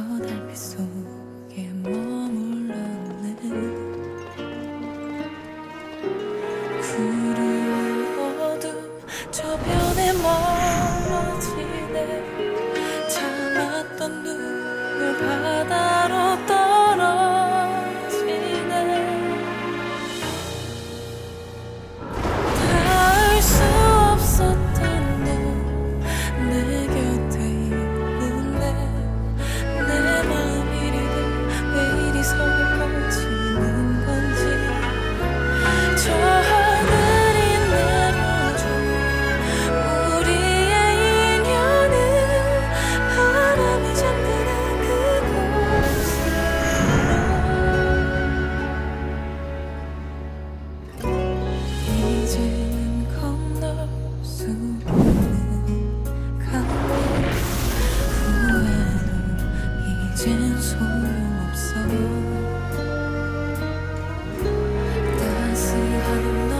저 달빛 속 이젠 소용없어 따스한 너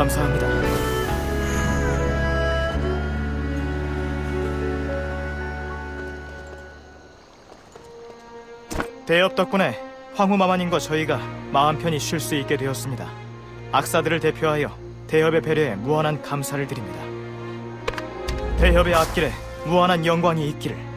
감사합니다. 대업 덕분에 황후마마님과 저희가 마음 편히 쉴 수 있게 되었습니다. 악사들을 대표하여 대협의 배려에 무한한 감사를 드립니다. 대협의 앞길에 무한한 영광이 있기를